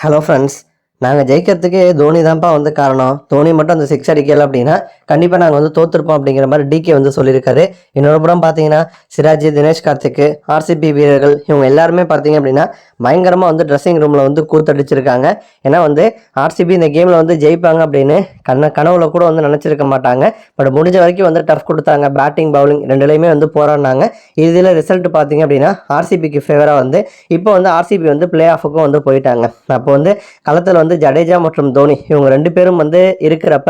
Hello friends நாங்கள் ஜெயிக்கிறதுக்கு தோனி தான்ப்பா வந்து காரணம். தோனி மட்டும் அந்த சிக்ஸ் அடிக்கல அப்படின்னா கண்டிப்பாக நாங்கள் வந்து தோத்துருப்போம் அப்படிங்கிற மாதிரி டிகே வந்து சொல்லியிருக்காரு. இன்னொரு புறம் பார்த்தீங்கன்னா சிராஜ் தினேஷ் கார்த்திக் ஆர்சிபி வீரர்கள் இவங்க எல்லாருமே பார்த்தீங்க அப்படின்னா பயங்கரமாக வந்து ட்ரெஸ்ஸிங் ரூமில் வந்து கூத்தடிச்சிருக்காங்க. ஏன்னா வந்து ஆர்சிபி இந்த கேமில் வந்து ஜெயிப்பாங்க அப்படின்னு கண்ண கனவுல கூட வந்து நினச்சிருக்க மாட்டாங்க. பட் முடிஞ்ச வரைக்கும் வந்து டஃப் கொடுத்தாங்க. பேட்டிங் பவுலிங் ரெண்டுலேயுமே வந்து போராடினாங்க. இதில் ரிசல்ட் பார்த்தீங்க அப்படின்னா ஆர்சிபிக்கு ஃபேவராக வந்து இப்போ வந்து ஆர்சிபி வந்து பிளே ஆஃபுக்கும் வந்து போயிட்டாங்க. அப்போ வந்து களத்தில் வந்து ஜடேஜா மற்றும் தோனி இவங்க ரெண்டு பேரும் வந்து இருக்கிறப்ப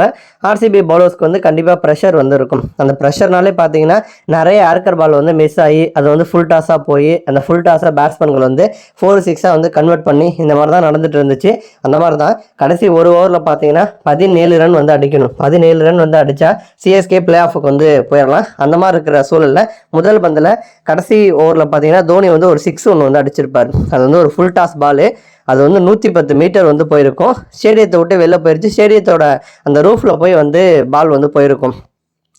ஆர்சிபி பவுலர்ஸ்க்கு வந்து கண்டிப்பாக ப்ரெஷர் வந்து இருக்கும் அந்த ப்ரெஷர்னாலே பார்த்தீங்கன்னா நிறைய ஆர்க்கர் பால் வந்து மிஸ் ஆகி அது வந்து ஃபுல் டாஸாக போய் அந்த ஃபுல் டாஸாக பேட்ஸ்மேன்கள் வந்து ஃபோர் சிக்ஸாக வந்து கன்வெர்ட் பண்ணி இந்த மாதிரி தான் நடந்துட்டு இருந்துச்சு. அந்த மாதிரி தான் கடைசி ஒரு ஓவரில் பார்த்தீங்கன்னா பதினேழு ரன் வந்து அடிக்கணும். பதினேழு ரன் வந்து அடித்தா சிஎஸ்கே பிளே ஆஃபுக்கு வந்து போயிடலாம். அந்த மாதிரி இருக்கிற சூழலில் முதல் பந்தில் கடைசி ஓவரில் பார்த்தீங்கன்னா தோனி வந்து ஒரு சிக்ஸ் ஒன்று வந்து அடிச்சிருப்பார். அது வந்து ஒரு ஃபுல் டாஸ் பாலு அது வந்து நூற்றி பத்து மீட்டர் வந்து போயிருக்கும். ஸ்டேடியத்தை விட்டு வெளில போயிருச்சு. ஸ்டேடியத்தோட அந்த ரூஃபில் போய் வந்து பால் வந்து போயிருக்கும்.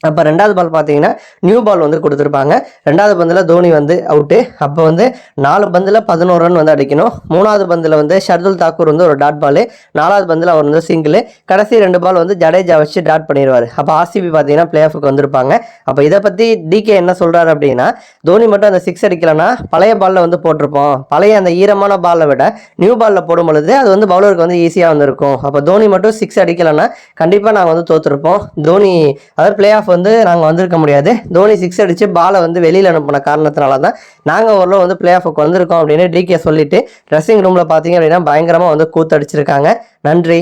அப்போ ரெண்டாவது பால் பார்த்தீங்கன்னா நியூ பால் வந்து கொடுத்துருப்பாங்க. ரெண்டாவது பந்தில் தோனி வந்து அவுட்டு அப்போ வந்து நாலு பந்தில் பதினோரு ரன் வந்து அடிக்கணும். மூணாவது பந்தில் வந்து ஷர்துல் தாக்கூர் வந்து ஒரு டாட் பால் நாலாவது பந்தில் அவர் வந்து சிங்கிள் கடைசி ரெண்டு பால் வந்து ஜடேஜா வச்சு டாட் பண்ணிடுவார். அப்போ ஆர்சிபி பார்த்தீங்கன்னா பிளே ஆஃபுக்கு வந்திருப்பாங்க. அப்போ இதை பற்றி டிகே என்ன சொல்கிறாரு அப்படின்னா தோனி மட்டும் அந்த சிக்ஸ் அடிக்கலைன்னா பழைய பாலில் வந்து போட்டிருப்போம். பழைய அந்த ஈரமான பாலை விட நியூ பாலில் போடும் பொழுது அது வந்து பவுலருக்கு வந்து ஈஸியாக வந்திருக்கும். அப்போ தோனி மட்டும் சிக்ஸ் அடிக்கலைன்னா கண்டிப்பாக நாங்கள் வந்து தோற்றுருப்போம் தோனி அதாவது பிளே ஆஃப் வந்து நாங்கள் வந்திருக்க முடியாது. தோனி சிக்ஸ் அடித்து பாலை வந்து வெளியில் அனுப்பின காரணத்தினால தான் நாங்கள் ஓரளவு வந்து பிளே ஆஃபுக்கு வந்திருக்கோம் அப்படின்னு டிகே சொல்லிட்டு ட்ரெஸ்ஸிங் ரூமில் பார்த்தீங்க அப்படின்னா பயங்கரமாக வந்து கூத்தடிச்சிருக்காங்க நன்றி.